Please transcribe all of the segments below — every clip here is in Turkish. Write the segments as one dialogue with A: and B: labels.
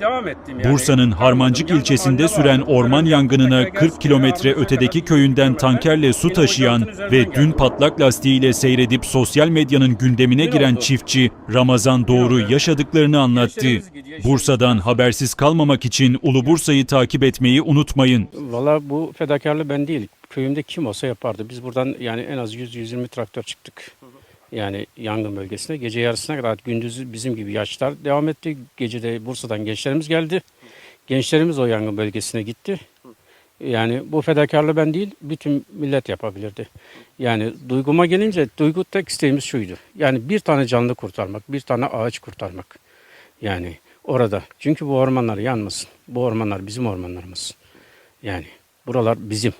A: devam ettim yani.
B: Bursa'nın Harmancık ilçesinde süren orman yangınına
A: Gelsin,
B: 40 kilometre ötedeki köyünden tankerle su taşıyan ve dün patlak lastiğiyle seyredip sosyal medyanın gündemine
A: Ne
B: giren
A: oldu?
B: çiftçi Ramazan Doğru yaşadıklarını anlattı. Bursa'dan habersiz kalmamak için Ulu Bursa'yı takip etmeyi unutmayın.
C: Valla bu fedakarlığı ben değil. Köyümde kim olsa yapardı. Biz buradan yani en az 100-120 traktör çıktık. Yani yangın bölgesine. Gece yarısına kadar gündüz bizim gibi yaşlar devam etti. Gecede Bursa'dan gençlerimiz geldi. Gençlerimiz o yangın bölgesine gitti. Yani bu fedakarlığı ben değil, bütün millet yapabilirdi. Yani duyguma gelince, duygu tek isteğimiz şuydu. Yani bir tane canlı kurtarmak, bir tane ağaç kurtarmak. Yani orada. Çünkü bu ormanlar yanmasın. Bu ormanlar bizim ormanlarımız. Yani buralar bizim.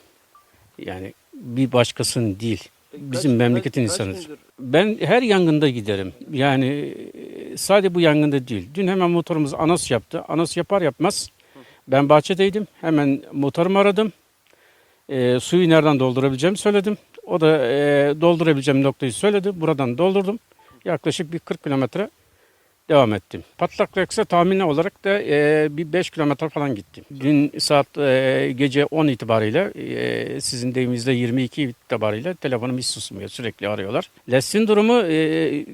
C: Yani bir başkasının değil. Bizim memleketin insanıdır. Ben her yangında giderim. Yani e, sadece bu yangında değil. Dün hemen motorumuz anas yaptı. Anas yapar yapmaz. Ben bahçedeydim. Hemen motorumu aradım. E, suyu nereden doldurabileceğimi söyledim. O da e, doldurabileceğim noktayı söyledi. Buradan doldurdum. Yaklaşık bir 40 kilometre devam ettim. Patlak yaksa tahmini olarak da e, bir 5 kilometre falan gittim. Dün saat e, gece 10 itibariyle e, sizin deyiminizde 22 itibariyle telefonum hiç susmuyor. Sürekli arıyorlar. Lastin durumu e,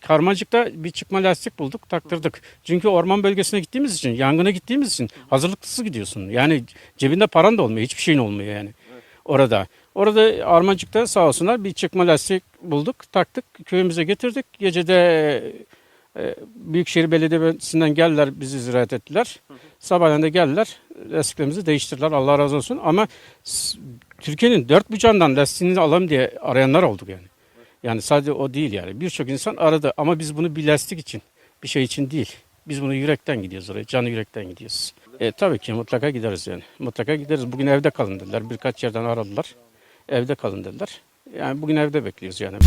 C: Karmacık'ta bir çıkma lastik bulduk taktırdık. Çünkü orman bölgesine gittiğimiz için, yangına gittiğimiz için hazırlıksız gidiyorsun. Yani cebinde paran da olmuyor, hiçbir şeyin olmuyor yani orada. Orada Armacık'ta sağ olsunlar bir çıkma lastik bulduk, taktık, köyümüze getirdik. Gecede e, Büyükşehir Belediyesi'nden geldiler, bizi ziyaret ettiler. Sabahleyin de geldiler, lastiklerimizi değiştirdiler, Allah razı olsun. Ama Türkiye'nin dört bucağından lastiğini alalım diye arayanlar olduk yani. Yani sadece o değil yani. Birçok insan aradı ama biz bunu bir lastik için, bir şey için değil. Biz bunu yürekten gidiyoruz oraya, canı yürekten gidiyoruz. E, tabii ki mutlaka gideriz yani. Mutlaka gideriz. Bugün evde kalın dediler. Birkaç yerden aradılar. Evde kalın dediler. Yani bugün evde bekliyoruz yani.